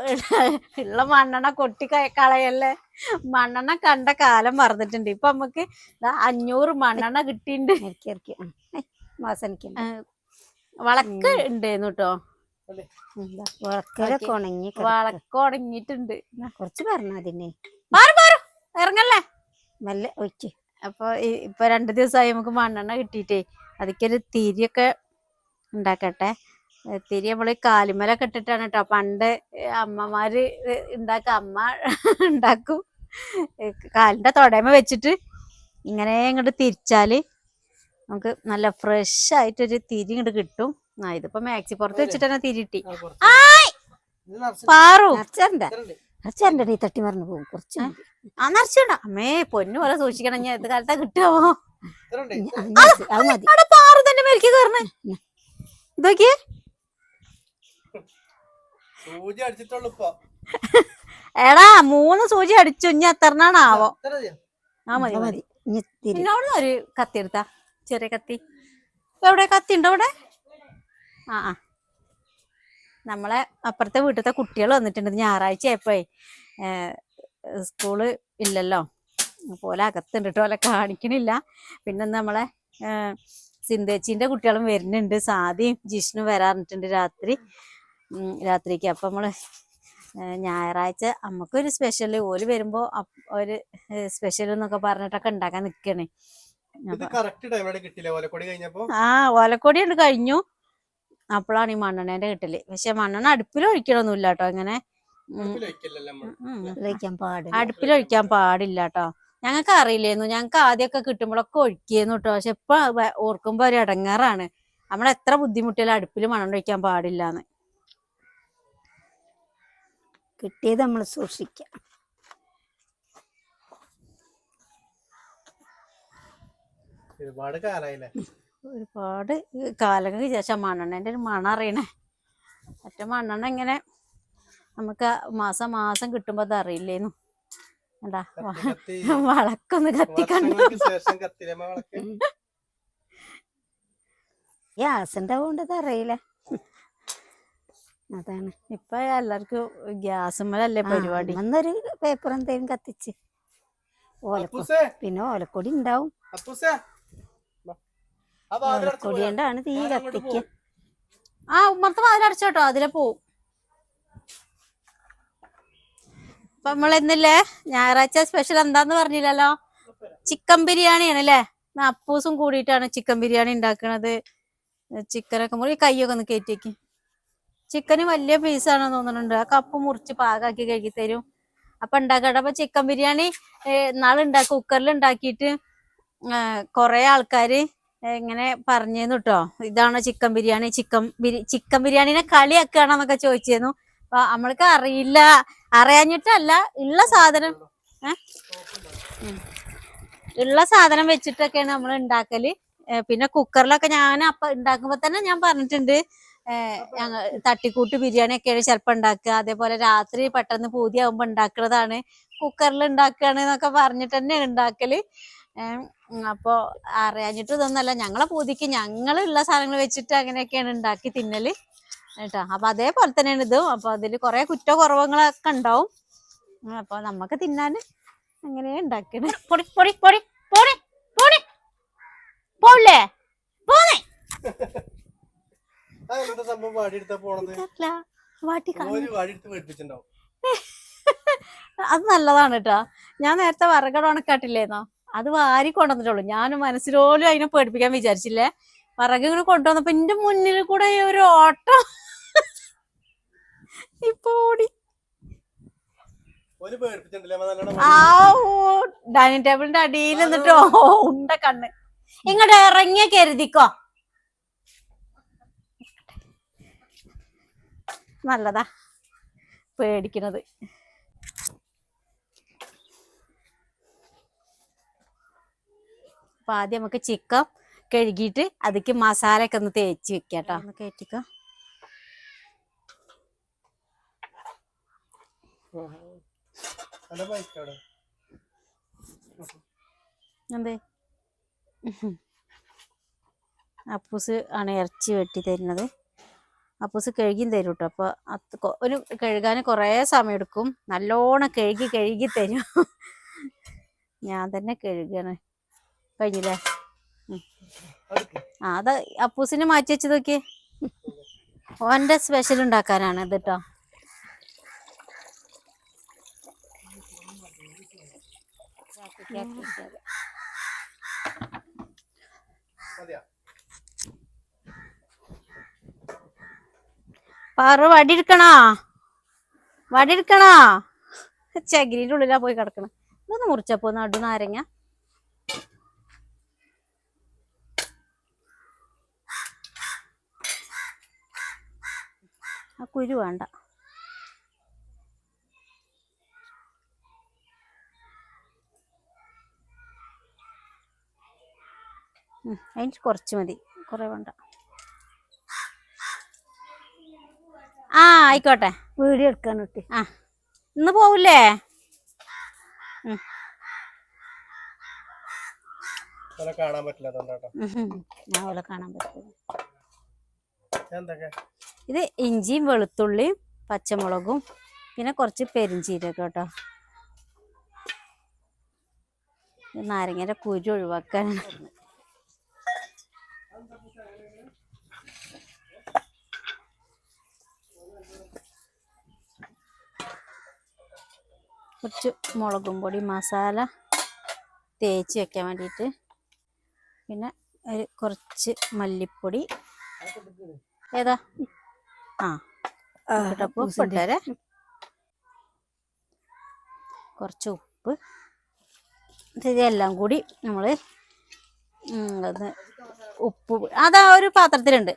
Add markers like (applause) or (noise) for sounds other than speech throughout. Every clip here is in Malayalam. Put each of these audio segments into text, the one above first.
(laughs) ഉള്ള മണ്ണെണ്ണ കൊട്ടി കളയല്ലേ? മണ്ണെണ്ണ കണ്ട കാലം മറന്നിട്ടുണ്ട്. ഇപ്പൊ നമുക്ക് ദാ അഞ്ഞൂറ് മണ്ണെണ്ണ കിട്ടിയിട്ടുണ്ട് ഇറക്കി ഇറക്കി. വാസനയ്ക്ക് വളക്ക് ഉണ്ടായിരുന്നു കേട്ടോ വിളക്കലൊക്കെ ഉണങ്ങി. വളക്ക് ഉടങ്ങിയിട്ടുണ്ട് കുറച്ച് പറഞ്ഞു അതിനെ മാറി മാറി. ഇറങ്ങല്ലേ? മെല്ലെ ഒഴിക്ക് അപ്പൊ ഈ- ഇപ്പൊ രണ്ടു ദിവസമായി നമുക്ക് മണ്ണെണ്ണ കിട്ടിയിട്ടേ. അതിക്കൊരു തിരിയൊക്കെ ഉണ്ടാക്കട്ടെ. തിരി നമ്മൾ കാലിമലൊക്കെ ഇട്ടിട്ടാണ് കേട്ടോ പണ്ട് അമ്മമാര് ഉണ്ടാക്കും അമ്മ (laughs) ഉണ്ടാക്കും കാലിന്റെ തൊടയമ വെച്ചിട്ട് ഇങ്ങനെ ഇങ്ങോട്ട് തിരിച്ചാൽ നമുക്ക് നല്ല ഫ്രഷ് ആയിട്ടൊരു തിരി ഇങ്ങോട്ട് കിട്ടും. ആ ഇതിപ്പോ മാക്സി പുറത്ത് വെച്ചിട്ട് തന്നെ തിരി കിട്ടി. ആയ്! പാറു! അച്ഛന്റെ നീ തട്ടി മറന്നു പോകും കുറച്ച് ആ നിറച്ചുണ്ട. അമ്മേ പൊന്നു പോലെ സൂക്ഷിക്കണം. ഞാൻ ഏത് കാലത്താ കിട്ടുമോ ആ, അത് മതി. പാറു തന്നെ മേലേക്ക് കയറണേ ഇതൊക്കെ സൂചി അടിച്ചിട്ടുള്ളൂ ഇപ്പൊ. എടാ മൂന്ന് സൂചി അടിച്ചു. ഇനി എത്രണ്ണാണാവോ? ആവോ ആ മതി മതി. എന്നോട് ഒരു കത്തി എടുത്താ. ചെറിയ കത്തി. എവിടെ? കത്തി ഉണ്ടോ അവിടെ? ആ ആ. നമ്മളെ അപ്പുറത്തെ വീട്ടിലത്തെ കുട്ടികൾ വന്നിട്ടുണ്ട്. ഞായറാഴ്ച ആയപ്പോഴേ സ്കൂൾ ഇല്ലല്ലോ. പോലെ അകത്തുണ്ട് കേട്ടോ. ഓലെ കാണിക്കണില്ല. പിന്നെ നമ്മളെ സിന്ധേച്ചിന്റെ കുട്ടികളും വരുന്നുണ്ട്. സാദിയും ജിഷ്ണു വരാറുണ്ട് രാത്രി. രാത്രിക്ക്. അപ്പം നമ്മൾ ഞായറാഴ്ച നമുക്കൊരു സ്പെഷ്യൽ ഓൽ വരുമ്പോ ഒരു സ്പെഷ്യൽ എന്നൊക്കെ പറഞ്ഞിട്ടൊക്കെ ഉണ്ടാക്കാൻ ഓലക്കൊടി ആ ഓലക്കൊടി ഉണ്ട് കഴിഞ്ഞു. അപ്പോഴാണ് ഈ മണ്ണെണ്ണേന്റെ കിട്ടൽ. പക്ഷെ മണ്ണെണ്ണ അടുപ്പിൽ ഒഴിക്കണമൊന്നുമില്ല കേട്ടോ ഇങ്ങനെ അടുപ്പിലൊഴിക്കാൻ അടുപ്പിൽ നമ്മൾ ഒഴിക്കാൻ പാടില്ല. കേട്ടോ ഞങ്ങൾക്ക് അറിയില്ലായിരുന്നു ഞങ്ങൾക്ക് ആദ്യമൊക്കെ കിട്ടുമ്പോഴൊക്കെ ഒഴിക്കുന്നു കേട്ടോ പക്ഷെ ഇപ്പൊ ഓർക്കുമ്പോ ഒരു ഇടങ്ങാറാണ് നമ്മൾ എത്ര ബുദ്ധിമുട്ടിയാലും അടുപ്പിൽ മണ്ണെണ്ണ ഒഴിക്കാൻ പാടില്ലാന്ന്. കിട്ടിയത് നമ്മൾ സൂക്ഷിക്കാം. ഒരുപാട് കാലായില്ലേ? ഒരുപാട് കാലങ്ങൾക്ക് ശേഷം മണ്ണെണ്ണേന്റെ ഒരു മണം അറിയണേ. മറ്റേ മണ്ണെണ്ണ ഇങ്ങനെ നമുക്ക് മാസം മാസം കിട്ടുമ്പോ അത് അറിയില്ലേന്നു. എന്താ? (laughs) വളക്കൊന്ന് കത്തിക്കണ്ടു ഈ ശേഷം കത്തിരമ്മ വിളക്ക് ഗ്യാസ് അറിയില്ല. അതാണ്. ഇപ്പൊ എല്ലാവർക്കും ഗ്യാസുമ്മലല്ലേ പരിപാടി? അന്നൊരു പേപ്പർ എന്തേലും കത്തിച്ച്. ഓലക്കൊടി അപ്പൂസേ. പിന്നെ ഓലക്കൊടി ഉണ്ടാവും അപ്പൂസേ. വാ. ആ വാതിൽ ഓലക്കൊടി. കൊണ്ടാണ് തീ കത്തിക്ക. ആ ഉമ്മർത്ത് വാതിലടച്ചോട്ടോ അതിലെ പോവും. അപ്പൊ നമ്മൾ ഇന്നില്ലേ? ഞായറാഴ്ച സ്പെഷ്യൽ എന്താന്ന് പറഞ്ഞില്ലല്ലോ? ചിക്കൻ ബിരിയാണിയാണ് അല്ലേ അപ്പൂസും കൂടിയിട്ടാണ് ചിക്കൻ ബിരിയാണി ഉണ്ടാക്കണത് ചിക്കനൊക്കെ മുറി കൈയൊക്കെ ഒന്ന് കയറ്റിയേക്ക് ചിക്കന് വലിയ പീസാണെന്ന് തോന്നുന്നുണ്ട്. ആ കപ്പ് മുറിച്ച് പാകാക്കി കഴുകി തരും. അപ്പൊ ഉണ്ടാക്കട്ടെ അപ്പൊ ചിക്കൻ ബിരിയാണി നാളെ ഉണ്ടാക്കി കുക്കറിൽ ഉണ്ടാക്കിയിട്ട് കൊറേ ആൾക്കാര് ഇങ്ങനെ പറഞ്ഞു കേട്ടോ ഇതാണ് ചിക്കൻ ബിരിയാണി? ചിക്കൻ ബിരി ചിക്കൻ ബിരിയാണിനെ കളിയാക്കുകയാണെന്നൊക്കെ ചോദിച്ചിരുന്നു. അപ്പൊ നമ്മൾക്ക് അറിയില്ല. അറിയാഞ്ഞിട്ടല്ല ഉള്ള സാധനം? ഉള്ള സാധനം വെച്ചിട്ടൊക്കെയാണ് നമ്മൾ ഉണ്ടാക്കൽ. പിന്നെ കുക്കറിലൊക്കെ ഞാൻ അപ്പൊ ഉണ്ടാക്കുമ്പോ തന്നെ ഞാൻ പറഞ്ഞിട്ടുണ്ട്. ഏഹ് ഞങ്ങ തട്ടിക്കൂട്ട് ബിരിയാണി ഒക്കെയാണ് ചിലപ്പോൾ ഉണ്ടാക്കുക അതേപോലെ രാത്രി പെട്ടെന്ന് പൂതിയാകുമ്പോൾ ഉണ്ടാക്കുന്നതാണ് കുക്കറിൽ ഉണ്ടാക്കുകയാണ് എന്നൊക്കെ പറഞ്ഞിട്ട് തന്നെയാണ് ഉണ്ടാക്കൽ അപ്പോൾ അറിയാഞ്ഞിട്ട് ഇതൊന്നല്ല. ഞങ്ങളെ പൂതിക്ക് ഞങ്ങളുള്ള സാധനങ്ങൾ വെച്ചിട്ട് അങ്ങനെയൊക്കെയാണ് ഉണ്ടാക്കി തിന്നൽ. കേട്ടോ? അപ്പം അതേപോലെ തന്നെയാണ് ഇതും. അപ്പോൾ അതിൽ കുറെ കുറ്റകുറവങ്ങളൊക്കെ ഉണ്ടാവും അപ്പോൾ അപ്പൊ നമുക്ക് തിന്നാൻ അങ്ങനെ ഉണ്ടാക്കണേ പൊടി പൊടി പൊടി പോണേ പോവില്ലേ പോന്നേ? ആ (laughs) എന്താ സംഭവം? പോണത്? ഒരു (laughs) അത് നല്ലതാണ് കേട്ടോ ഞാൻ നേരത്തെ വറകട ഉണക്കാട്ടില്ലേന്നോ അത് വാരി കൊണ്ടുവന്നിട്ടുള്ളൂ. ഞാൻ മനസ്സിലോലും അതിനെ പേടിപ്പിക്കാൻ വിചാരിച്ചില്ലേ. വറക ഇങ്ങനെ കൊണ്ടുവന്നപ്പോ എന്റെ മുന്നിൽ കൂടെ ഒരു ഓട്ടം. (laughs) ഇപ്പൊ ഓടി. ഡൈനിങ് ടേബിളിന്റെ അടിയിൽ നിന്നിട്ട് ഉണ്ട കണ്ണ്. ഇങ്ങോട്ട് ഇറങ്ങിയ കരുതിക്കോ? നല്ലതാ. പേടിക്കണത്. അപ്പൊ ആദ്യം നമുക്ക് ചിക്കൻ കഴുകിയിട്ട് അതിക്ക് മസാലയൊക്കെ ഒക്കെ ഒന്ന് തേച്ച് വെക്കാം കേട്ടോ ഒന്ന് കയറ്റിക്കോ എന്തേ? അപ്പൂസ് ആണ് ഇറച്ചി വെട്ടി തരുന്നത്. അപ്പൂസ് കഴുകി തരും കേട്ടോ അപ്പൊ അത് ഒരു കഴുകാൻ കുറേ സമയം എടുക്കും നല്ലോണം കഴുകി കഴുകി തരും. ഞാൻ തന്നെ കഴുകണേ. കഴിഞ്ഞില്ലേ. ആ അത് അപ്പൂസിനെ മാറ്റി വെച്ച് നോക്കി ഓന്റെ സ്പെഷ്യൽ ഉണ്ടാക്കാനാണ് ഇത് കേട്ടോ? പാറു വടി എടുക്കണോ വടി ചകിരിന്റെ ഉള്ളിലാ പോയി കിടക്കണ. ഇതൊന്ന് മുറിച്ചപ്പോ നടു നാരങ്ങ. ആ കുരു വേണ്ട. അതിന് കുറച്ച് മതി. കുറേ വേണ്ട. ആ ആയിക്കോട്ടെ. വീഡിയോ എടുക്കാൻ കുട്ടി ആ ഇന്ന് പോവില്ലേ? കാണാൻ പറ്റില്ല ഞാൻ കാണാൻ ഇത് ഇഞ്ചിയും വെളുത്തുള്ളിയും പച്ചമുളകും പിന്നെ കുറച്ച് പെരിഞ്ചീരകം കേട്ടോ. ഇത് നാരങ്ങയുടെ കുരു ഒഴിവാക്കാനാണ്. കുറച്ച് മുളകും പൊടി മസാല തേച്ച് വെക്കാൻ വേണ്ടിയിട്ട്. പിന്നെ ഒരു കുറച്ച് മല്ലിപ്പൊടി. ഏതാ? ആ ഇട്ടപ്പോൾ ഇട്ടേരെ. കുറച്ച് ഉപ്പ്. ഇതെല്ലാം കൂടി നമ്മൾ അത് ഉപ്പ് അതാ ഒരു പാത്രത്തിലുണ്ട്.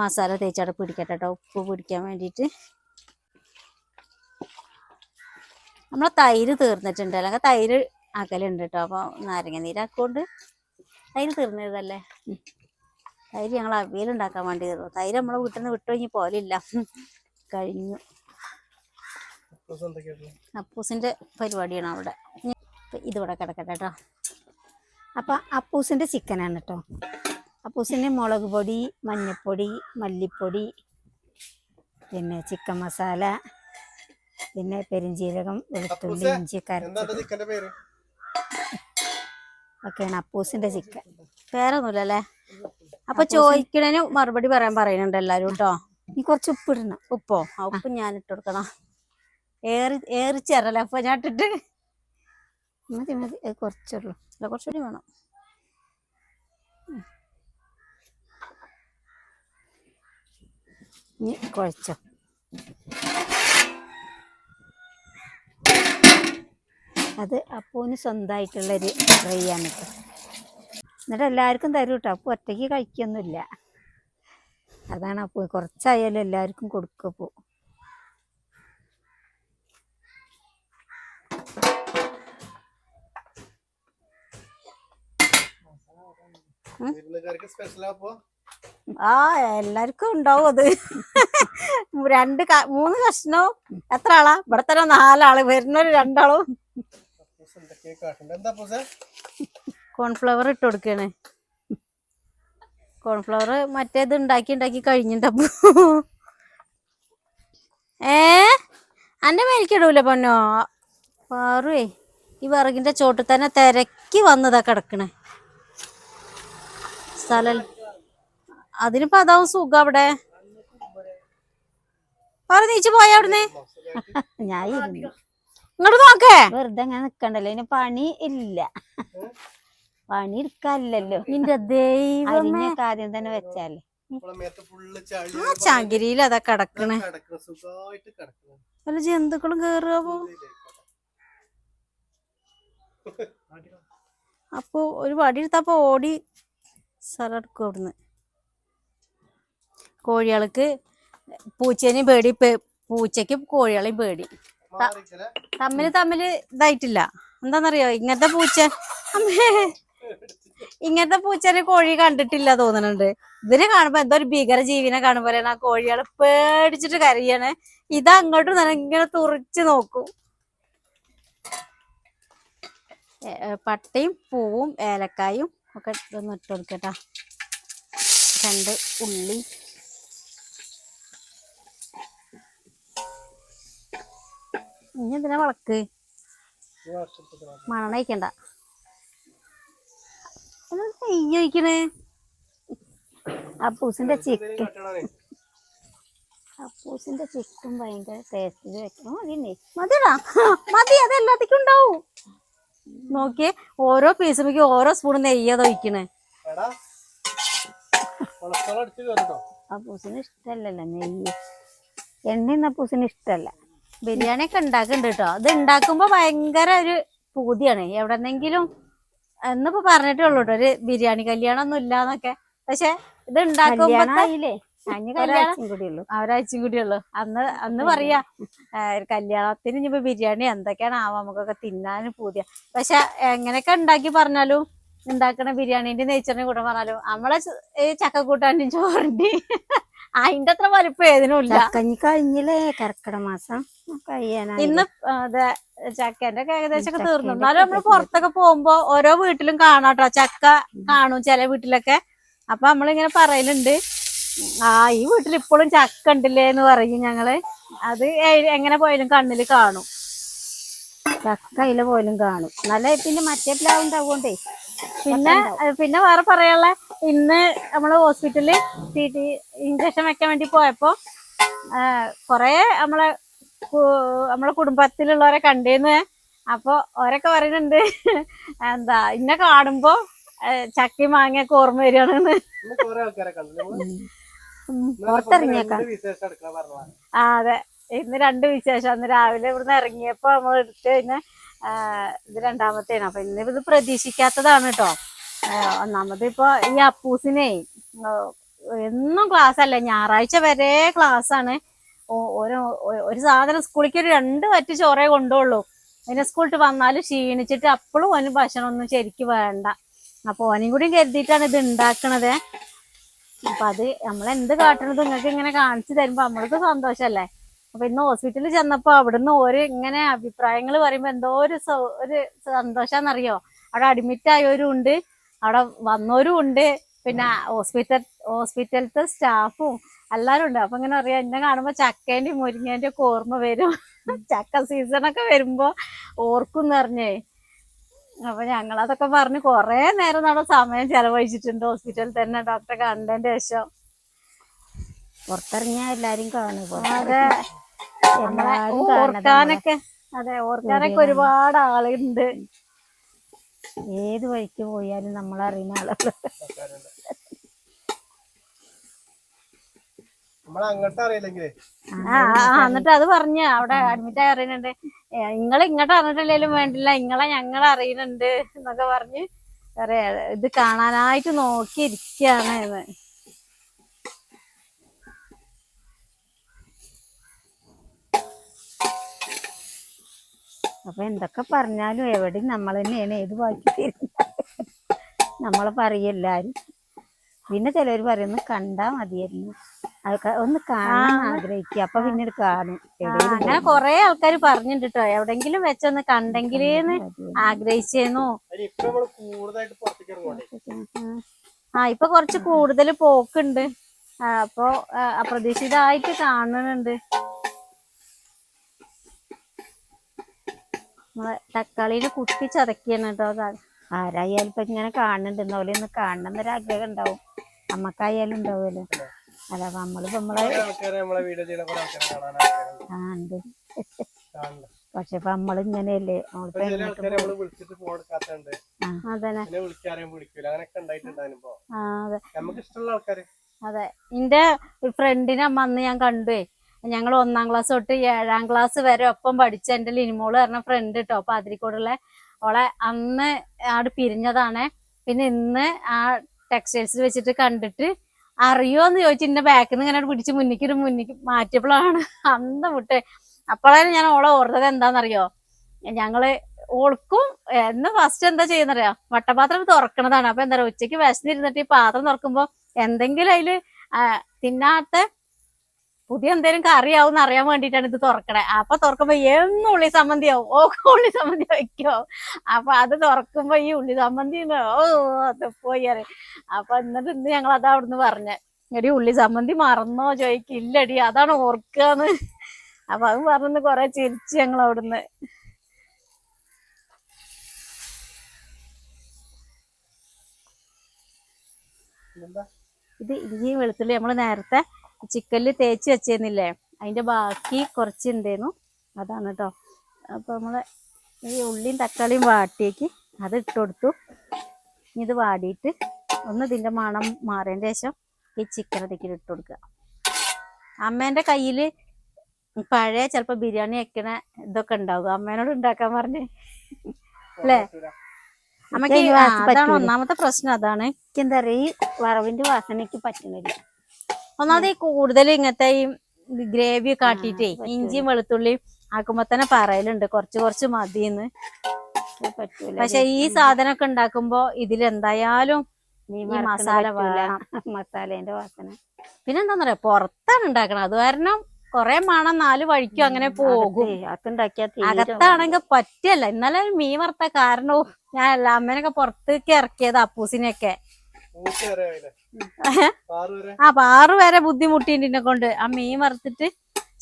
മസാല തേച്ചവിടെ പിടിക്കട്ടെ കേട്ടോ ഉപ്പ് പിടിക്കാൻ വേണ്ടിയിട്ട്. നമ്മളെ തൈര് തീർന്നിട്ടുണ്ട്. അല്ലെങ്കിൽ തൈര് അകലുണ്ട് കേട്ടോ അപ്പോൾ നാരങ്ങ നീരാക്കൊണ്ട് തൈര് തീർന്നതല്ലേ തൈര് ഞങ്ങൾ അവിയൽ ഉണ്ടാക്കാൻ വേണ്ടി തീർന്നു. തൈര് നമ്മളെ വീട്ടിൽ നിന്ന് വിട്ടു കഴിഞ്ഞ് പോലില്ല. കഴിഞ്ഞു. അപ്പൂസിന്റെ പരിപാടിയാണ് അവിടെ. ഇതിവിടെ കിടക്കട്ടെ കേട്ടോ അപ്പൊ അപ്പൂസിന്റെ ചിക്കനാണ് കേട്ടോ അപ്പൂസിന്റെ മുളക് പൊടി മഞ്ഞപ്പൊടി മല്ലിപ്പൊടി പിന്നെ ചിക്കൻ മസാല പിന്നെ പെരിഞ്ചീരകം വെളുത്തുള്ളി ഇഞ്ചി കരച്ചത് ഒക്കെയാണ് അപ്പൂസിന്റെ ചിക്കൻ. വേറൊന്നുമില്ലല്ലേ? അപ്പൊ ചോദിക്കണേന് മറുപടി പറയാൻ പറയുന്നുണ്ട് എല്ലാരും കേട്ടോ ഇനി കുറച്ച് ഉപ്പിടണം ഉപ്പോ? ആ ഉപ്പ് ഞാൻ ഇട്ട് കൊടുക്കണം. ഏറി ഏറി ചേരല്ലേ? അപ്പൊ ഞാൻ ഇട്ടിട്ട്. മതി മതി. കുറച്ചുള്ളൂ. അല്ല കുറച്ചുകൂടി വേണം. ഇനി കുഴച്ചോ? അത് അപ്പൂന് സ്വന്തമായിട്ടുള്ളൊരു ആണ് കേട്ടോ എന്നിട്ട് എല്ലാവർക്കും തരും കേട്ടോ അപ്പൂ ഒറ്റയ്ക്ക് കഴിക്കൊന്നുമില്ല. അതാണ് അപ്പൂ. കുറച്ചായാലും എല്ലാവർക്കും കൊടുക്കും അപ്പോൾ ആ എല്ലാവർക്കും ഉണ്ടാവും അത്. രണ്ട് മൂന്ന് കഷ്ണവും എത്ര ആളാ? ഇവിടെ തന്നെ നാലാൾ വരുന്നൊരു രണ്ടാളും അപ്പൂസ് എന്തൊക്കെയാ കാട്ടണ്ട എന്താ അപ്പൂസേ കോൺഫ്ലവർ ഇട്ട് കൊടുക്കണേ. കോൺഫ്ലവർ മറ്റേത് ഉണ്ടാക്കി ഉണ്ടാക്കി കഴിഞ്ഞിട്ടപ്പോ ഏ? അന്റെ മേലിക്കിടൂല പൊന്നോ? പാറുവേ. ഈ വിറകിന്റെ ചോട്ടിൽ തന്നെ തിരക്കി വന്നതാ കിടക്കണേ. സ്ഥലം. അതിനിപ്പോ അതാവും സുഖം അവിടെ. പറ നീച്ചു പോയ അവിടുന്ന്? (laughs) ഞാൻ ഇരുന്നു. ഇങ്ങോട്ട് നോക്കേ. വെറുതെ അങ്ങനെ നിക്കണ്ടല്ലോ. ഇനി പണി ഇല്ല. പണി എടുക്കാനില്ലല്ലോ. നിന്റെ ദൈവമേ. കാര്യം ആദ്യം തന്നെ വെച്ചാലേ. ആ ചകിരിയിൽ അതാ കിടക്കണേ. വല്ല ജന്തുക്കളും കേറുക പോ. അപ്പൊ ഒരു വടി എടുത്തപ്പോ ഓടി സ്ഥലം അവിടുന്ന്. കോഴികൾക്ക് പൂച്ചേനെയും പേടി പൂച്ചയ്ക്ക് കോഴികളെയും പേടി. തമ്മിൽ തമ്മിൽ ഇതായിട്ടില്ല. എന്താന്നറിയോ? ഇങ്ങനത്തെ പൂച്ച (laughs) ഇങ്ങനത്തെ പൂച്ചനെ കോഴി കണ്ടിട്ടില്ല തോന്നുന്നുണ്ട് ഇതിനെ കാണുമ്പോ എന്തോ ഒരു ഭീകര ജീവിനെ കാണുമ്പോ ആ കോഴികളെ പേടിച്ചിട്ട് കരയാണ്. ഇത് അങ്ങോട്ടും തന്നെ ഇങ്ങനെ തുറച്ച് നോക്കും. പട്ടയും പൂവും ഏലക്കായും ഒക്കെ ഇതൊന്ന് ഇട്ട് കൊടുക്കട്ടാ രണ്ട് ഉള്ളി ഇനി എന്തിനാ വളക്ക്? മണം നെയ്യ് ഒഴിക്കണേ? അപ്പൂസിന്റെ ചിക്കൻ അപ്പൂസിന്റെ ചിക്കൻ ഭയങ്കര ടേസ്റ്റിൽ വെക്കണം. മതിന്നെ മതിടാ. മതി അത് എല്ലാത്തേക്കും ഉണ്ടാവും. നോക്കിയേ ഓരോ പീസുമ്പോ ഓരോ സ്പൂൺ നെയ്യത് ഒഴിക്കണേ. അപ്പൂസിന് ഇഷ്ടല്ലല്ലോ നെയ്യ്. എണ്ണ അപ്പൂസിന് ഇഷ്ടല്ല. ബിരിയാണി ഒക്കെ ഉണ്ടാക്കുന്നുണ്ട് കേട്ടോ ഇത് ഉണ്ടാക്കുമ്പോ ഭയങ്കര ഒരു പൂതിയാണ്. എവിടെന്നെങ്കിലും എന്നിപ്പോ പറഞ്ഞിട്ടേ ഉള്ളൂ കേട്ടോ ഒരു ബിരിയാണി കല്യാണം ഒന്നും ഇല്ലാന്നൊക്കെ. പക്ഷെ ഇത് ഉണ്ടാക്കുമ്പോ കല്യാണം. ആയില്ലേ അഞ്ഞ് കല്യാണം ഒരാഴ്ചയും കൂടി ഉള്ളൂ അന്ന് അന്ന് പറയാ കല്യാണത്തിന് ഇനിയിപ്പോ ബിരിയാണി എന്തൊക്കെയാണ് ആവാ നമുക്കൊക്കെ തിന്നാനും പൂതിയ. പക്ഷെ എങ്ങനെയൊക്കെ ഉണ്ടാക്കി പറഞ്ഞാലും ഉണ്ടാക്കണ ബിരിയാണിന്റെ നേച്ചറിനെ കൂടെ പറഞ്ഞാലും നമ്മളെ ച- ഈ ചക്കക്കൂട്ടാനും ചോറിന്റെ അതിന്റെ അത്ര വലിപ്പം ഏതിനും ഇല്ല ചക്കഞ്ഞി കഴിഞ്ഞില്ലേ? കർക്കിട മാസം ഇന്ന് അതെ ചക്കേന്റെ ഒക്കെ ഏകദേശം ഒക്കെ തീർന്നു. എന്നാലും നമ്മൾ പുറത്തൊക്കെ പോകുമ്പോ ഓരോ വീട്ടിലും കാണാട്ടോ. ചക്ക കാണും ചില വീട്ടിലൊക്കെ. അപ്പൊ നമ്മളിങ്ങനെ പറയലുണ്ട്. ആ ഈ വീട്ടിൽ ഇപ്പോഴും ചക്ക ഉണ്ടല്ലേ എന്ന് പറയും ഞങ്ങൾ. അത് എങ്ങനെ പോയാലും കണ്ണിൽ കാണും. ചക്ക പോലും കാണും. നല്ല പിന്നെ മറ്റേ പ്ലാവ് ഉണ്ടാവുകൊണ്ടേ. പിന്നെ പിന്നെ വേറെ പറയാനുള്ള ഇന്ന് നമ്മൾ ഹോസ്പിറ്റലിൽ ടി ടി ഇഞ്ചക്ഷൻ വെക്കാൻ വേണ്ടി പോയപ്പോ കൊറേ നമ്മളെ നമ്മളെ കുടുംബത്തിലുള്ളവരെ കണ്ടേന്ന്. അപ്പൊ ഓരൊക്കെ പറയുന്നുണ്ട് എന്താ ഇന്നെ കാണുമ്പോ ചക്കി മാങ്ങയൊക്കെ ഓർമ്മ വരികയാണെന്ന് പുറത്തിറങ്ങിയേക്കാം. ആ അതെ. ഇന്ന് രണ്ട് വിശേഷം. അന്ന് രാവിലെ ഇവിടുന്ന് ഇറങ്ങിയപ്പോ നമ്മൾ എടുത്ത് ആ, ഇത് രണ്ടാമത്തേണ്. അപ്പൊ ഇന്ന് ഇത് പ്രതീക്ഷിക്കാത്തതാണ് കേട്ടോ ഒന്നാമത് ഈ അപ്പൂസിനെ എന്നും ക്ലാസ് അല്ല ഞായറാഴ്ച വരെ ക്ലാസ് ആണ്. ഒരു ഒരു സാധനം സ്കൂളിലേക്ക് ഒരു രണ്ട് പറ്റ് ചോറേ കൊണ്ടുള്ളൂ. പിന്നെ സ്കൂളിട്ട് വന്നാലും ക്ഷീണിച്ചിട്ട് അപ്പോഴും ഓന് ഭക്ഷണം ഒന്നും ശരിക്ക് വേണ്ട. അപ്പൊ ഓനും കൂടി കരുതിയിട്ടാണ് ഇത് ഉണ്ടാക്കണത് അപ്പൊ അത് നമ്മൾ എന്ത് കാട്ടണത് നിങ്ങൾക്ക് ഇങ്ങനെ കാണിച്ചു തരുമ്പോ നമ്മൾക്ക് സന്തോഷല്ലേ? അപ്പൊ ഇന്ന് ഹോസ്പിറ്റലിൽ ചെന്നപ്പോ അവിടുന്ന് ഒരു ഇങ്ങനെ അഭിപ്രായങ്ങൾ പറയുമ്പോ എന്തോ ഒരു ഒരു സന്തോഷാന്നറിയോ? അവിടെ അഡ്മിറ്റ് ആയവരും ഉണ്ട്. അവിടെ വന്നവരും ഉണ്ട്. പിന്നെ ഹോസ്പിറ്റൽ ഹോസ്പിറ്റലത്തെ സ്റ്റാഫും എല്ലാരും ഉണ്ട്. അപ്പൊ ഇങ്ങനെ അറിയാം എന്നെ കാണുമ്പോ ചക്കേന്റെയും മുരിങ്ങേന്റെ ഒക്കെ ഓർമ്മ വരും. ചക്ക സീസൺ ഒക്കെ വരുമ്പോ ഓർക്കും പറഞ്ഞേ. അപ്പൊ ഞങ്ങൾ അതൊക്കെ പറഞ്ഞ് കൊറേ നേരം നമ്മുടെ സമയം ചെലവഴിച്ചിട്ടുണ്ട്. ഹോസ്പിറ്റലിൽ തന്നെ ഡോക്ടറെ കണ്ടതിന്റെ ശേഷം. പുറത്തിറങ്ങിയ എല്ലാരും കാണും. അതെ. നമ്മളെ ഓർക്കാനൊക്കെ അതെ ഓർക്കാനൊക്കെ ഒരുപാട് ആളുണ്ട്. ഏത് വഴിക്ക് പോയാലും നമ്മളറിയുന്ന ആളുകൾ ആ, എന്നിട്ട് അത് പറഞ്ഞ അവിടെ അഡ്മിറ്റ് ആയി അറിയുന്നുണ്ട്. നിങ്ങൾ ഇങ്ങോട്ട് അറിഞ്ഞിട്ടില്ലേലും വേണ്ടില്ല. നിങ്ങളെ ഞങ്ങൾ അറിയുന്നുണ്ട് എന്നൊക്കെ പറഞ്ഞ് പറയാ ഇത് കാണാനായിട്ട് നോക്കിയിരിക്കാണ് എന്ന്. അപ്പൊ എന്തൊക്കെ പറഞ്ഞാലും എവിടെ നമ്മൾ തന്നെയാണ് ഏത് ബാക്കി തരുന്നത്. നമ്മളെ പറയെല്ലാരും പിന്നെ ചിലർ പറയുന്നു കണ്ടാ മതിയായിരുന്നു. ആൾക്കാർ ഒന്ന് കാണാൻ ആഗ്രഹിക്കുക. അപ്പൊ പിന്നീട് കാണും. അങ്ങനെ കൊറേ ആൾക്കാർ പറഞ്ഞിട്ടുണ്ട് കേട്ടോ എവിടെങ്കിലും വെച്ചൊന്ന് കണ്ടെങ്കിലേന്ന് ആഗ്രഹിച്ചേന്നു. ആ ഇപ്പൊ കുറച്ച് കൂടുതൽ പോക്കുണ്ട്. അപ്പൊ അപ്രതീക്ഷിതമായിട്ട് കാണുന്നുണ്ട്. നമ്മളെ തക്കാളിനെ കുത്തി ചതക്കിയാണ് കേട്ടോ അത്. ആരായാലും ഇപ്പൊ ഇങ്ങനെ കാണുന്നുണ്ട്. എന്നോലെ ഒന്ന് കാണണം എന്നൊരു ആഗ്രഹം ഉണ്ടാവും. നമ്മക്കായാലും ഉണ്ടാവുമല്ലോ. അല്ല നമ്മളിപ്പോ നമ്മളെ ആ ഉണ്ട്. പക്ഷെ ഇപ്പൊ ഇഷ്ടമുള്ള ആൾക്കാര്. അതെ. എന്റെ ഫ്രണ്ടിനെ അമ്മ അന്ന് ഞാൻ കണ്ടുവേ. ഞങ്ങൾ ഒന്നാം ക്ലാസ് തൊട്ട് ഏഴാം ക്ലാസ് വരെ ഒപ്പം പഠിച്ച എന്റെ ലിനിമോൾ പറഞ്ഞ ഫ്രണ്ട് കേട്ടോ പാതിരിക്കോടുള്ള ഓളെ അന്ന് ആട് പിരിഞ്ഞതാണ്. പിന്നെ ഇന്ന് ആ ടെക്സ്റ്റൈൽസിൽ വെച്ചിട്ട് കണ്ടിട്ട് അറിയോ എന്ന് ചോദിച്ചു എന്റെ ബാക്കിൽ നിന്ന് ഇങ്ങനെ പിടിച്ച് മുന്നിക്ക് മുന്നിക്ക് മാറ്റിയപ്പോഴാണ് അന്ന് വിട്ട് അപ്പോഴാണ് ഞാൻ ഓളെ ഓർത്തത് എന്താണെന്നറിയോ ഞങ്ങൾ ഓൾക്കും എന്ന് ഫസ്റ്റ് എന്താ ചെയ്യുന്നറിയോ? വട്ടപാത്രം തുറക്കണതാണ്. അപ്പൊ എന്താ പറയുക ഉച്ചയ്ക്ക് വിശന്നിരുന്നിട്ട് ഈ പാത്രം തുറക്കുമ്പോ എന്തെങ്കിലും അതിൽ തിന്നാത്ത പുതിയ എന്തെങ്കിലും കറിയാവും അറിയാൻ വേണ്ടിയിട്ടാണ് ഇത് തുറക്കണേ. അപ്പൊ തുറക്കുമ്പോ എന്നും ഉള്ളി സമ്മന്തിയാവും ഓ ഉള്ളി സമ്മന്തി വയ്ക്കോ അപ്പൊ അത് തുറക്കുമ്പോ ഈ ഉള്ളി ഉണ്ട്. ഓ അത് പോയി അറിയാം. അപ്പൊ എന്നിട്ട് ഇന്ന് ഞങ്ങൾ അതാ അവിടുന്ന് പറഞ്ഞേ. എടി ഉള്ളി സമ്മന്തി മറന്നോ ചോദിക്കില്ലടി അതാണ് ഓർക്കാന്ന്. അപ്പൊ അത് പറഞ്ഞ് കൊറേ ചിരിച്ച് ഞങ്ങൾ അവിടുന്ന്. ഇത് ഇനിയും വെളുത്തുള്ളി നമ്മൾ നേരത്തെ ചിക്കനിൽ തേച്ച് വെച്ചേന്നില്ലേ? അതിന്റെ ബാക്കി കുറച്ച് ഉണ്ടേന്നു അതാണ് കേട്ടോ അപ്പോൾ നമ്മൾ ഈ ഉള്ളിയും തക്കാളിയും വാട്ടിയേക്ക് അത് ഇട്ട് കൊടുത്തു. ഇത് വാടിയിട്ട് ഒന്ന് ഇതിന്റെ മണം മാറിയതിന് ശേഷം ഈ ചിക്കൻ അതിക്കിൽ ഇട്ട് കൊടുക്കുക. അമ്മേന്റെ കയ്യിൽ പഴയ ചിലപ്പോൾ ബിരിയാണി വെക്കണ ഇതൊക്കെ ഉണ്ടാവും അമ്മേനോട് ഉണ്ടാക്കാൻ പറഞ്ഞ്. അല്ലേ. അമ്മയ്ക്ക് അതാണ് ഒന്നാമത്തെ പ്രശ്നം. അതാണ്. എനിക്ക് എന്താ പറയുക ഈ വറവിന്റെ വാസനക്ക് പറ്റുന്നില്ല. ഒന്നാമത് ഈ കൂടുതൽ ഇങ്ങനത്തെ ഈ ഗ്രേവി ഒക്കെ ആട്ടിട്ടേ പറ്റൂല. ഇഞ്ചിയും വെളുത്തുള്ളിയും ആക്കുമ്പോ തന്നെ പറയലുണ്ട്. കുറച്ച് കുറച്ച് മതിന്ന് പക്ഷെ ഈ സാധനമൊക്കെ ഉണ്ടാക്കുമ്പോ ഇതിൽ എന്തായാലും ഈ മസാല മസാല (laughs) മസാലേന്റെ വാസന. പിന്നെ പറയാ പുറത്താണ് ഉണ്ടാക്കണത്. അത് കാരണം കൊറേ മണം നാല് വഴിക്കും അങ്ങനെ പോകും. അകത്താണെങ്കിൽ പറ്റിയല്ല ഇന്നലെ മീൻ വറുത്ത കാരണവും ഞാൻ എല്ലാ അമ്മേനൊക്കെ പുറത്തേക്ക് ഇറക്കിയത് അപ്പൂസിനെയൊക്കെ. ആ പാറു വരെ ബുദ്ധിമുട്ടിണ്ട് എന്നെ കൊണ്ട്. ആ മീൻ വറുത്തിട്ട്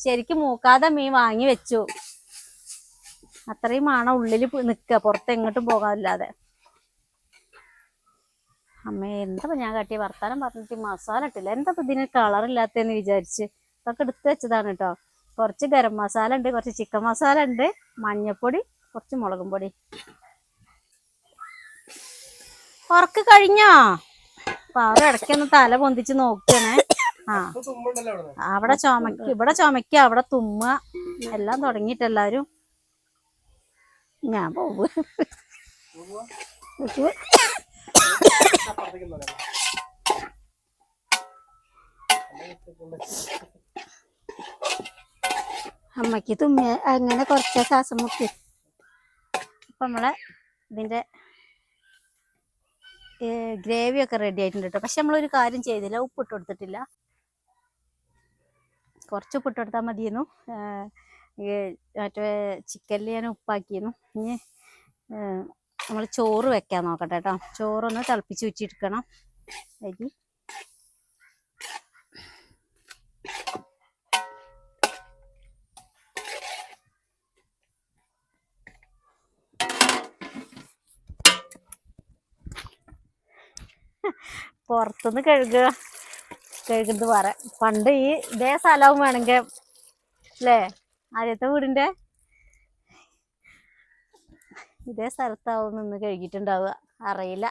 ശരിക്കും മൂക്കാതെ മീൻ വാങ്ങി വെച്ചു. അത്രയും മണം ഉള്ളിൽ നിക്ക. പുറത്ത് എങ്ങോട്ടും പോകാനില്ലാതെ. അമ്മേ എന്താ ഞാൻ കാട്ടിയ? വർത്താനം പറഞ്ഞിട്ട് മസാല ഇട്ടില്ല. എന്താ ഇതിന് കളർ ഇല്ലാത്തെന്ന് വിചാരിച്ച്? ഇതൊക്കെ എടുത്തു വെച്ചതാണ് കേട്ടോ കുറച്ച് ഗരം മസാല ഉണ്ട് കുറച്ച് ചിക്കൻ മസാല ഉണ്ട് മഞ്ഞപ്പൊടി കുറച്ച് മുളകും പൊടി. ഉറക്ക് കഴിഞ്ഞോ? പാറു ഇടയ്ക്കൊന്ന് തല പൊന്തിച്ച് നോക്കണേ ആ. അവിടെ. ചുമക്ക് ഇവിടെ ചുമക്ക അവിടെ തുമ്മ എല്ലാം തുടങ്ങിയിട്ട് എല്ലാരും ഞാൻ പോവുക. അമ്മയ്ക്ക് തുമ്മിയ അങ്ങനെ കുറച്ച് ശ്വാസം മുക്കി അപ്പൊ നമ്മളെ ഇതിന്റെ ഗ്രേവി ഒക്കെ റെഡി ആയിട്ടുണ്ട് കേട്ടോ പക്ഷെ നമ്മളൊരു കാര്യം ചെയ്തില്ല. ഉപ്പിട്ട് കൊടുത്തിട്ടില്ല കുറച്ച് ഉപ്പിട്ട് കൊടുത്താൽ മതിയെന്നു മറ്റേ ചിക്കനിൽ ഞാൻ ഉപ്പാക്കിയിരുന്നു ഇനി നമ്മൾ ചോറ് വെക്കാൻ നോക്കട്ടെ കേട്ടോ ചോറൊന്ന് തിളപ്പിച്ച് വെച്ചെടുക്കണം അരി. പുറത്തുനിന്ന് കഴുകുക. കഴുകുന്നത് വേറെ. പണ്ട് ഈ ഇതേ സ്ഥലവും വേണമെങ്കിൽ അല്ലേ? ആദ്യത്തെ വീടിന്റെ ഇതേ സ്ഥലത്താവും നിന്ന് കഴുകിയിട്ടുണ്ടാവുക. അറിയില്ല.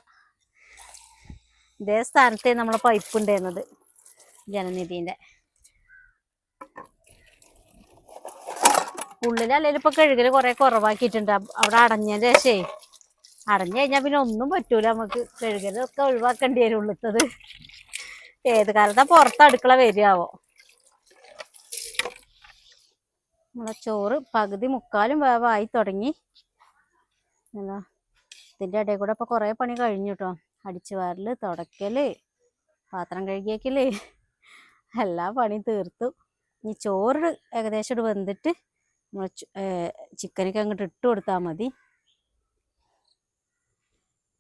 ഇതേ സ്ഥാനത്തെ നമ്മളെ പൈപ്പ് ഉണ്ടായിരുന്നത്. ജനനിധിന്റെ ഉള്ളിലല്ലേലും ഇപ്പൊ കഴുകൽ? കുറെ കുറവാക്കിയിട്ടുണ്ട്. അവിടെ അടഞ്ഞതിന്റെ ശേഷേ അടഞ്ഞു കഴിഞ്ഞാൽ പിന്നെ ഒന്നും പറ്റൂല. നമുക്ക് കഴുകലൊക്കെ ഒഴിവാക്കേണ്ടി വരും ഉള്ളത്തത്. ഏത് കാലത്താ പുറത്ത് അടുക്കള വരികയാവോ നമ്മളെ ചോറ് പകുതി മുക്കാലും വേവായി തുടങ്ങി. ഇതിന്റെ ഇടയിൽ കൂടെ ഇപ്പൊ കുറേ പണി കഴിഞ്ഞു കേട്ടോ അടിച്ചു വാരൽ തുടക്കൽ പാത്രം കഴുകിയേക്കൽ എല്ലാ പണിയും തീർത്തു. ഇനി ചോറ് ഏകദേശം ഇവിടെ വെന്തിട്ട് നമ്മൾ ചിക്കനൊക്കെ അങ്ങോട്ട് ഇട്ട് കൊടുത്താൽ മതി.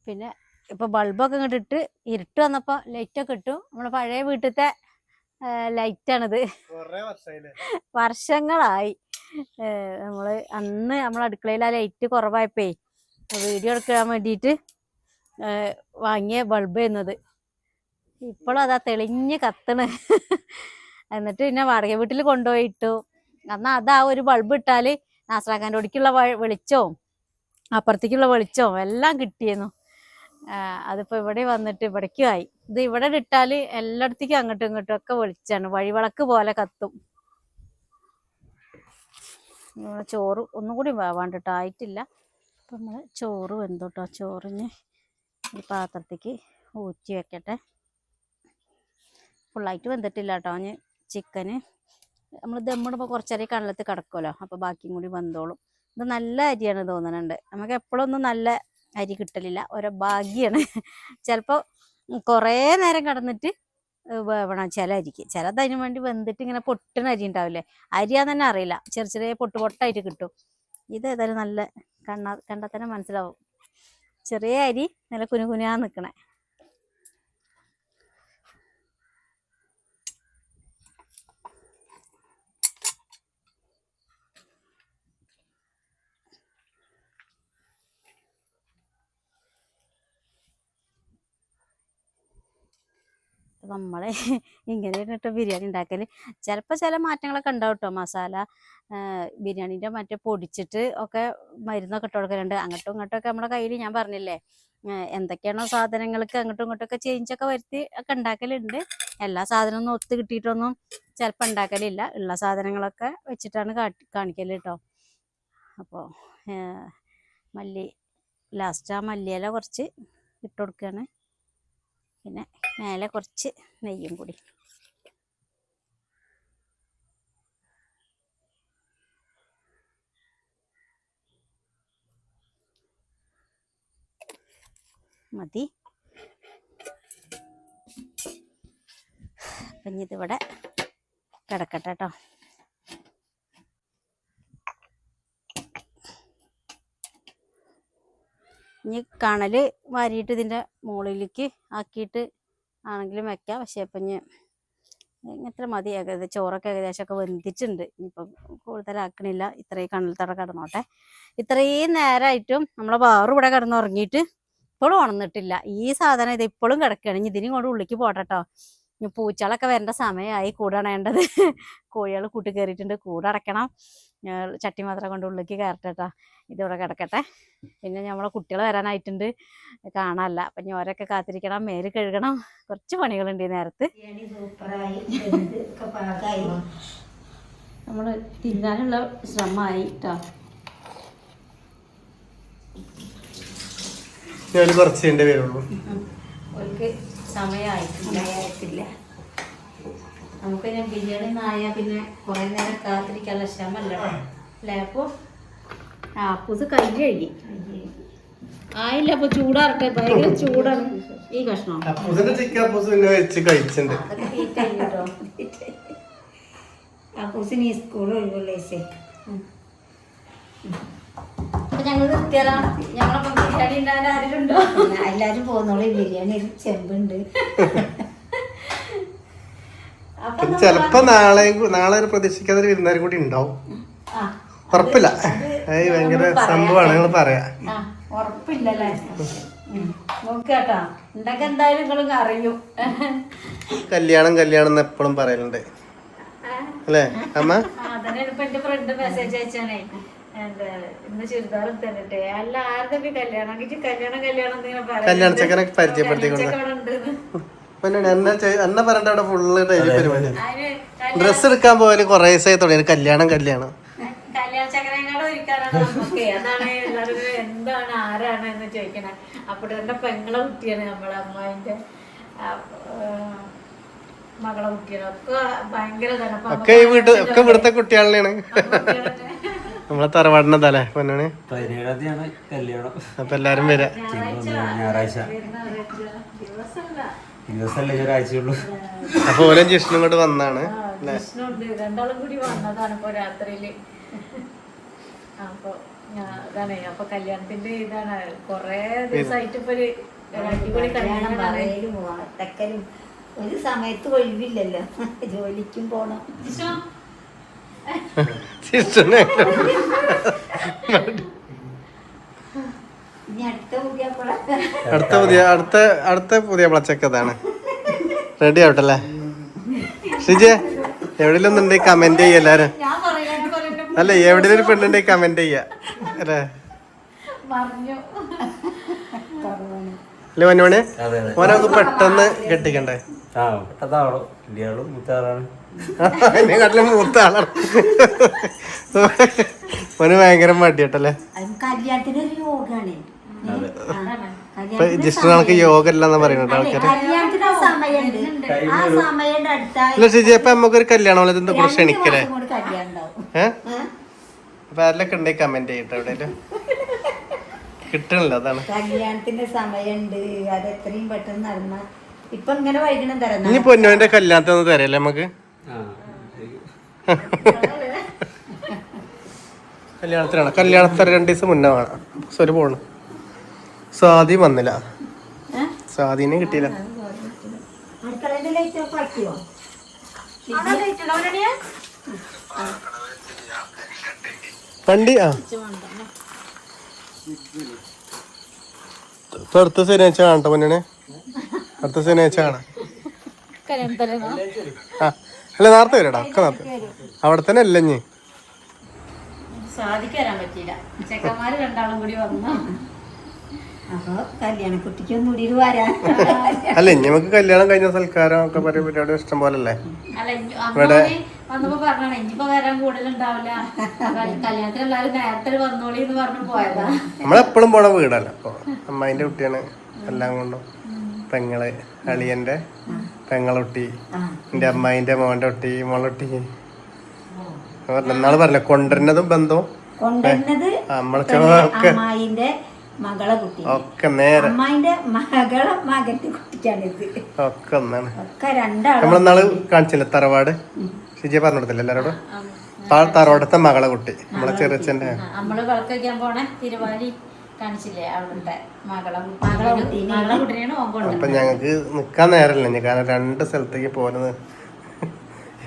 പിന്നെ ഇപ്പൊ ബൾബൊക്കെ ഇങ്ങോട്ട് ഇട്ട് ഇരുട്ട് വന്നപ്പോ ലൈറ്റ് ഒക്കെ ഇട്ടു. നമ്മുടെ പഴയ വീട്ടിലത്തെ ലൈറ്റാണിത് വർഷങ്ങളായി. നമ്മൾ നമ്മൾ അന്ന് നമ്മളെ അടുക്കളയിൽ ആ ലൈറ്റ് കുറവായപ്പേ വീഡിയോ എടുക്കാൻ വേണ്ടിയിട്ട് വാങ്ങിയ ബൾബ് എന്നത് ഇപ്പോഴും അതാ തെളിഞ്ഞ് കത്തണ്. എന്നിട്ട് പിന്നെ വാടക വീട്ടിൽ കൊണ്ടുപോയി ഇട്ടു. അന്ന് അതാ ഒരു ബൾബ് ഇട്ടാൽ നാസറാക്കാന്റെ ഒടിക്കുള്ള വെളിച്ചവും അപ്പുറത്തേക്കുള്ള വെളിച്ചവും എല്ലാം കിട്ടിയിരുന്നു. അതിപ്പോ ഇവിടെ വന്നിട്ട് ഇവിടേക്കും ആയി. ഇത് ഇവിടെ ഇട്ടാൽ എല്ലായിടത്തേക്കും അങ്ങോട്ടും ഇങ്ങോട്ടും ഒക്കെ വെളിച്ചാണ്. വഴിവിളക്ക് പോലെ കത്തും. നമ്മളെ ചോറ് ഒന്നും കൂടി വേവാണ്ട് ട്ടോ ആയിട്ടില്ല. അപ്പം നമ്മൾ ചോറ് വെന്തോട്ടോ. ചോറിന് ഈ പാത്രത്തേക്ക് ഊറ്റി വെക്കട്ടെ. ഫുള്ളായിട്ട് വെന്തിട്ടില്ല കേട്ടോ ഞാൻ ചിക്കന് നമ്മൾ ദമ്മിടുമ്പോൾ കുറച്ചരി കടലത്ത് കിടക്കുമല്ലോ അപ്പോൾ ബാക്കിയും കൂടി വെന്തോളും. ഇത് നല്ല അരിയാണ് തോന്നുന്നുണ്ട് നമുക്ക് എപ്പോഴൊന്നും നല്ല അരി കിട്ടലില്ല. ഓരോ ഭാഗ്യമാണ് ചിലപ്പോൾ കുറേ നേരം കടന്നിട്ട് വേവണം ചില അരിക്ക്. ചിലത് അതിന് വേണ്ടി വെന്തിട്ട് ഇങ്ങനെ പൊട്ടുന്ന അരി ഉണ്ടാവില്ലേ അരിയാന്ന് തന്നെ അറിയില്ല. ചെറിയ ചെറിയ പൊട്ട് പൊട്ടായിട്ട് കിട്ടും. ഇത് ഏതായാലും നല്ല കണ്ണ കണ്ടാൽ തന്നെ മനസ്സിലാവും. ചെറിയ അരി നല്ല കുനുകുനാ നിൽക്കണേ നമ്മളെ (laughs) ഇങ്ങനെ ഇട്ടിട്ട് ബിരിയാണി ഉണ്ടാക്കൽ ചിലപ്പോൾ ചില മാറ്റങ്ങളൊക്കെ ഉണ്ടാവും കേട്ടോ മസാല ബിരിയാണീന്റെ മറ്റേ പൊടിച്ചിട്ട് ഒക്കെ മരുന്നൊക്കെ ഇട്ട് കൊടുക്കലുണ്ട്. അങ്ങോട്ടും ഇങ്ങോട്ടും ഒക്കെ നമ്മുടെ കയ്യിൽ ഞാൻ പറഞ്ഞില്ലേ എന്തൊക്കെയാണോ സാധനങ്ങൾക്ക് അങ്ങോട്ടും ഇങ്ങോട്ടും ഒക്കെ ചേഞ്ച് ഒക്കെ വരുത്തി ഒക്കെ ഉണ്ടാക്കലുണ്ട്. എല്ലാ സാധനമൊന്നും ഒത്ത് കിട്ടിയിട്ടൊന്നും ചിലപ്പോൾ ഉണ്ടാക്കലില്ല. ഉള്ള സാധനങ്ങളൊക്കെ വെച്ചിട്ടാണ് കാട്ടി കാണിക്കൽ കേട്ടോ അപ്പോൾ മല്ലി ലാസ്റ്റ് ആ മല്ലിയില കുറച്ച് ഇട്ട് കൊടുക്കുകയാണ് പിന്നെ മേലെ കുറച്ച് നെയ്യും കൂടി. മതി. അപ്പം ഇതിവിടെ കിടക്കട്ടെ കേട്ടോ ഇനി കണൽ വാരിയിട്ട് ഇതിന്റെ മുകളിലേക്ക് ആക്കിയിട്ട് ആണെങ്കിലും വെക്കാം. പക്ഷേ ഇപ്പം ഇനി ഇത്ര മതി. ഏകദേശം ചോറൊക്കെ ഏകദേശമൊക്കെ വെന്തിട്ടുണ്ട്. ഇനിയിപ്പം കൂടുതലാക്കണില്ല. ഇത്രയും കണ്ണിൽത്തട കിടന്നോട്ടെ. ഇത്രയും നേരമായിട്ടും നമ്മളെ വാറ് ഇവിടെ കിടന്നുറങ്ങിയിട്ട് ഇപ്പോഴും ഉണർന്നിട്ടില്ല. ഈ സാധനം ഇത് ഇപ്പോഴും കിടക്കുകയാണ് ഇനി ഇതിനും കൊണ്ട് ഉള്ളിക്ക് പോട്ടെട്ടോ. ഇനി പൂച്ചകളൊക്കെ വരേണ്ട സമയമായി. കൂടണേണ്ടത് കോഴികൾ കൂട്ടി കയറിയിട്ടുണ്ട് കൂടടയ്ക്കണം ഞാൻ ചട്ടി മാത്രം കൊണ്ട് ഉള്ളിലേക്ക് കയറട്ടെ കേട്ടോ ഇതിവിടെ കിടക്കട്ടെ. പിന്നെ നമ്മളെ കുട്ടികൾ വരാനായിട്ടുണ്ട്. കാണാനല്ല അപ്പം ഇനി ഓരൊക്കെ കാത്തിരിക്കണം. മേൽ കഴുകണം. കുറച്ച് പണികളുണ്ട് ഈ നേരത്ത്. നമ്മൾ തിന്നാനുള്ള ശ്രമമായി കേട്ടോ ഞാൻ കുറച്ച് എന്റെ പേരുള്ളൂ. അവർക്ക് സമയമായിട്ടില്ല നമുക്ക് പിന്നെ ബിരിയാണി നായ പിന്നെ കുറേ നേരം കാത്തിരിക്കാനുള്ള ശ്രമമല്ല? അല്ലേ അപ്പോൾ ആ പുത് കൈ കഴുകി ആയില്ല അപ്പൊ ചൂടാറട്ടെ ഭയങ്കര ചൂടാണ്. ഈ കഷ്ണം? അപ്പൂസിന് ഈ സ്കൂൾ ഒഴിവുള്ളേസേ അപ്പൊ ഞങ്ങൾ നിർത്തിയാലോ ഞങ്ങളപ്പം ബിരിയാണി ഉണ്ടാകാൻ ആരെങ്കിലും എല്ലാരും പോകുന്നോളൂ. ബിരിയാണി ഒരു ചെമ്പുണ്ട്. ചെലപ്പോ നാളെ നാളെ ഒരു പ്രതീക്ഷിക്കാതെ ഒരു വിരുന്നുകാരും കൂടി ഉണ്ടാവും. ഉറപ്പില്ല. ഏയ് ഭയങ്കര സംഭവമാണ് നിങ്ങൾ പറയാ. ഉറപ്പില്ലല്ലേ? നോക്കാട്ടോ. ഉണ്ടൊക്കെ എന്തായാലും നിങ്ങൾ അറിയും. കല്യാണം കല്യാണം എന്ന് എപ്പോഴും പറയലുണ്ട്. അല്ലേ? അമ്മ? ഇപ്പൊ എന്റെ ഫ്രണ്ട് മെസ്സേജ് അയച്ചാണേ. കല്യാണം? കല്യാണം കല്യാണം എന്നിങ്ങനെ പിന്നെ എന്നെ എന്നെ പറഞ്ഞ അവിടെ ഫുള്ള് ഡെയിലി പരിപാടി. ഡ്രസ്സ് എടുക്കാൻ പോയാലും കുറേ ദിവസമായി തുടങ്ങി. കല്യാണം കല്യാണം. അതാണ് എല്ലാവരും എന്താണ് ആരാണ് എന്ന് ചോദിക്കണേ. അപ്പോൾ എന്റെ പെങ്ങളെ കുട്ടിയാണ് നമ്മളെ അമ്മായിന്റെ ആ, ആ, മകളെ കുട്ടിയാണ്. ഒക്കെ ഭയങ്കര ഇതാണ്. അപ്പൊ ഒക്കെ ഈ വീട്ട് ഒക്കെ ഇവിടുത്തെ കുട്ടികളെയാണ് നമ്മളെ തറവാടിനതല്ലേ പൊന്നാണ് അപ്പൊ എല്ലാരും വരാ. ഞായറാഴ്ച ദിവസമല്ലേ ഈ ഒരാഴ്ചയുള്ളൂ. അപ്പൊ ഓരോ ജിഷ്ണും ഇങ്ങോട്ട് വന്നാണ് രണ്ടാളും കൂടി വന്നതാണ് ഇപ്പൊ രാത്രിയിൽ. അപ്പൊ ഞാ- അതാണ് അപ്പൊ കല്യാണത്തിന്റെ ഇതാണ്. കൊറേ ദിവസമായിട്ട് ഇപ്പൊ ഒരു ഒരു അടിപൊളി കല്യാണം കല്യാണം പറയലും തക്കലും ഒരു സമയത്ത് ഒഴിവില്ലല്ലോ. ജോലിക്കും പോണം. (laughs) അടുത്ത പുതിയ അടുത്ത അടുത്ത പുതിയ പ്ലച്ചൊക്കെ അതാണ് റെഡി ആവട്ടല്ലേ? ഷിജെ എവിടെയെങ്കിലും ഉണ്ടെ കമന്റ് ചെയ്യ എല്ലാരും? അല്ല എവിടെയും ഒരു പെണ്ണുണ്ടെങ്കിൽ കമന്റ് ചെയ്യ അല്ലേ? അല്ലേ മനുമണി അതെ അതെ. ഓനെ പെട്ടെന്ന് കെട്ടിക്കണ്ടേ? ആ പെട്ടെന്നാണോ ഇന്ത്യയാളും മുത്താറാണ്. എന്നെക്കാട്ടിലും മൂത്ത ആളാണ്. ഓന് ഭയങ്കര മടിയട്ടല്ലേ? അത് കല്യാണത്തിന് ഒരു യോഗാണ്. അതെ. ഇപ്പൊ ജിഷ്ണുകൾക്ക് യോഗ ഇല്ലെന്ന് പറയുന്നുണ്ട് ആൾക്കാര്. കല്യാണത്തിന് ആ ആ സമയം അടുത്ത അല്ല ഷിജി അപ്പൊ നമുക്കൊരു കല്യാണം പോലെ എന്താ കുറച്ച് ഉണ്ടാവും. ഏഹ് അപ്പൊ അതിലൊക്കെ ഉണ്ടെങ്കിൽ കമന്റ് ചെയ്യട്ടെ എവിടെയല്ലോ കിട്ടണല്ലോ അതാണ്. കല്യാണത്തിന്റെ സമയമുണ്ട്. അത് എത്രയും പെട്ടെന്ന് നടന്ന ഇപ്പൊ ഇങ്ങനെ വൈകുന്നേരം ഇനി പൊന്നോന്റെ കല്യാണത്തിന് തരല്ലേ നമുക്ക്? കല്യാണത്തിനാണ്. കല്യാണത്തിന് രണ്ട് ദിവസം മുന്നേ വേണം. സോറി പോണു. സ്വാതി വന്നില്ല. സ്വാധീനം കിട്ടിയില്ല. വണ്ടി ആ. അടുത്ത ശനിയാഴ്ച കാണട്ടെ മുന്നേ അടുത്ത ശനിയാഴ്ച കാണാം. ആ. അല്ല നേരത്തെ വരടാ ഒക്കെ നേരത്തെ. അവിടെ തന്നെ അല്ല ഇനി സാധിക്ക് പറ്റിയില്ല. ചെക്കന്മാര് രണ്ടാളും കൂടി വന്നു. അപ്പൊ കല്യാണക്കുട്ടിക്കൊന്നും കൂടി വരാൻ. അല്ല ഇനി നമുക്ക് കല്യാണം കഴിഞ്ഞ സൽക്കാരം ഒക്കെ പരിപാടി ഇഷ്ടം പോലെ അല്ലേ ഇഞ്ഞി- വന്നപ്പോ പറഞ്ഞാണ് ഇനിയിപ്പോ വരാൻ കൂടുതലുണ്ടാവില്ല. കല്യാണത്തിന് എല്ലാവരും നേരത്തെ വന്നോളി എന്ന് പറഞ്ഞു പോയതാ. നമ്മളെപ്പോഴും പോണ വീടല്ല. അമ്മായിന്റെ കുട്ടിയാണ് എല്ലാം കൊണ്ടും. പെങ്ങൾ അളിയന്റെ പെങ്ങളൊട്ടി എന്റെ അമ്മായിന്റെ മോന്റെ ഒട്ടി മോളൊട്ടി. എന്നാൾ പറഞ്ഞ കൊണ്ടുവരുന്നതും ബന്ധവും? കൊണ്ടുവരുന്നത് ആ, നമ്മളെ തന്നെ ഒക്കെ അമ്മായിന്റെ മകളെ കുട്ടി. ഒക്കെ നേരെ. അമ്മായിന്റെ മകളെ മകന്റെ കുട്ടിക്കാണിത്. ഒക്കെ ഒന്നാണ്. ഒക്കെ രണ്ടാളും നമ്മളെന്നാൾ കാണിച്ചില്ല തറവാട്? ഷിജിയെ പറഞ്ഞു കൊടുത്തില്ല എല്ലാരോടും? തറവാടത്തെ മകളെ കുട്ടി നമ്മളെ ചെറിയച്ഛന്റെ. ആ, നമ്മൾ വിളക്ക് വയ്ക്കാൻ പോണേ തിരുവാലി. കാണിച്ചില്ലേ അവളുടെ മകളെ കുട്ടി- മകളെ കുട്ടീനെ. മകളെ കുട്ടീനെയാണ് ഓൻ അപ്പൊ കൊണ്ടുവന്നത് ഞങ്ങക്ക് നിക്കാൻ നേരമില്ല. ഇനി കാരണം രണ്ട് സ്ഥലത്തേക്ക് പോകുന്നത്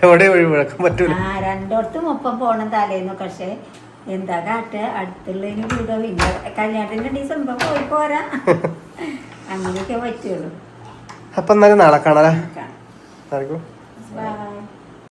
എവിടെ ഒഴിവാക്കാൻ പറ്റൂല. ആ രണ്ടോടത്തും ഒപ്പം പോണ തലേന്ന് പക്ഷെ എന്താ കാട്ട്? അടുത്തുള്ളതിന് വീടോ പിന്നെ കല്യാണത്തിന്റെ ഡിസംബർ പോയി പോരാ. അങ്ങനെയൊക്കെ പറ്റുള്ളൂ. അപ്പൊ എന്നാലും നാളെ കാണാലേ കാണാം. ആർക്കും?